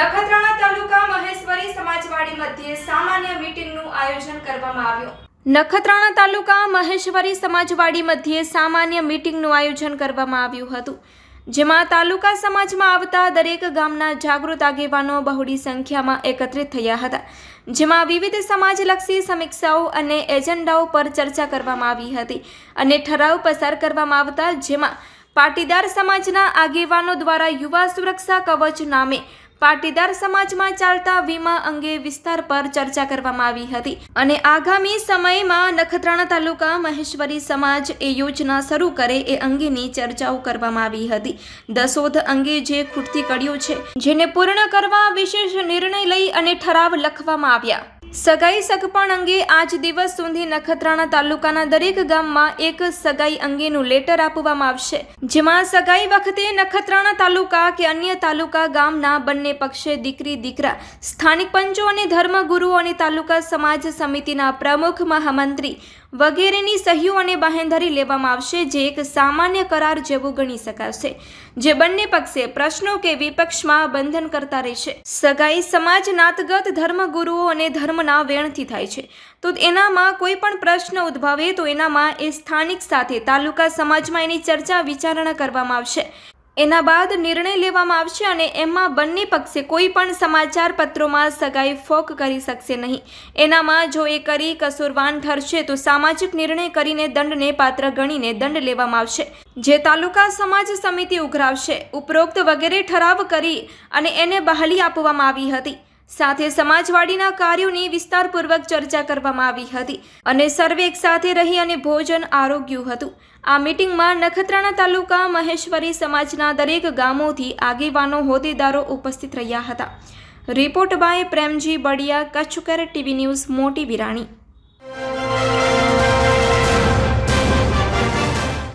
નખત્રાણા તાલુકા મહેશ્વરી સમાજવાડી મધ્યે સામાન્ય મીટિંગનું આયોજન કરવામાં આવ્યું. નખત્રાણા તાલુકા મહેશ્વરી સમાજવાડી મધ્યે સામાન્ય મીટિંગનું આયોજન કરવામાં આવ્યું હતું. જેમાં તાલુકા સમાજમાં આવતા દરેક ગામના જાગૃત આગેવાનો બહોળી સંખ્યામાં એકત્રિત થયા હતા. જેમાં વિવિધ સમાજલક્ષી સમીક્ષાઓ અને એજન્ડાઓ પર ચર્ચા કરવામાં આવી હતી અને ઠરાવ પસાર કરવામાં આવતા, જેમાં પાટીદાર સમાજના આગેવાનો દ્વારા યુવા સુરક્ષા કવચ નામે પાટીદાર સમાજમાં ચાલતા વીમા અંગે વિસ્તાર પર ચર્ચા કરવામાં આવી હતી અને આગામી સમયમાં નખત્રાણા તાલુકા મહેશ્વરી સમાજ એ યોજના શરૂ કરે એ અંગેની ચર્ચાઓ કરવામાં આવી હતી. દસોધ અંગે જે ખૂટતી કડીઓ છે, જેને પૂર્ણ કરવા વિશેષ નિર્ણય લઈ અને ઠરાવ લખવામાં આવ્યા. સગાઈ સગપણ અંગે આજ દિવસ સુધી નખત્રાણા તાલુકાના દરેક ગામમાં એક સગાઈ અંગેનું લેટર આપવામાં આવશે. જેમાં સગાઈ વખતે નખત્રાણા તાલુકા કે અન્ય તાલુકા ગામના બંને પક્ષે દીકરી, દીકરા, સ્થાનિક પંચો અને ધર્મગુરુઓ અને તાલુકા સમાજ સમિતિના પ્રમુખ મહામંત્રી વગેરેની સહીઓ અને બાહેંધરી લેવામાં આવશે, જે એક સામાન્ય કરાર જેવું ગણી શકાશે, જે બંને પક્ષે પ્રશ્નો કે વિપક્ષમાં બંધન કરતા રહેશે. સગાઈ સમાજ નાતગત ધર્મગુરુઓ અને ધર્મના વેણથી થાય છે. તો એનામાં કોઈ પણ પ્રશ્ન ઉદ્ભવે તો એનામાં એ સ્થાનિક સાથે તાલુકા સમાજમાં એની ચર્ચા વિચારણા કરવામાં આવશે. એના બાદ નિર્ણય લેવામાં આવશે અને એમાં બંને પક્ષે કોઈ પણ સમાચાર પત્રોમાં સગાઈ ફોક કરી શકશે નહીં. એનામાં જો એ કરી કસૂરવાન ઠરશે તો સામાજિક નિર્ણય કરીને દંડને પાત્ર ગણીને દંડ લેવામાં આવશે. જે તાલુકા સમાજ સમિતિ ઉઘરાવશે, ઉપરોક્ત વગેરે ઠરાવ કરી અને એને બહાલી આપવામાં આવી હતી. સાથે સમાજવાડીના કાર્યોની વિસ્તારપૂર્વક ચર્ચા કરવામાં આવી હતી અને સર્વે એક સાથે રહી અને ભોજન આરોગ્યું હતું. આ મીટિંગમાં નખત્રાણા તાલુકા મહેશ્વરી સમાજના દરેક ગામોથી આગેવાનો, હોદ્દેદારો ઉપસ્થિત રહ્યા હતા. Report by Premji Badiya, Kachchhkar TV news, Moti Virani.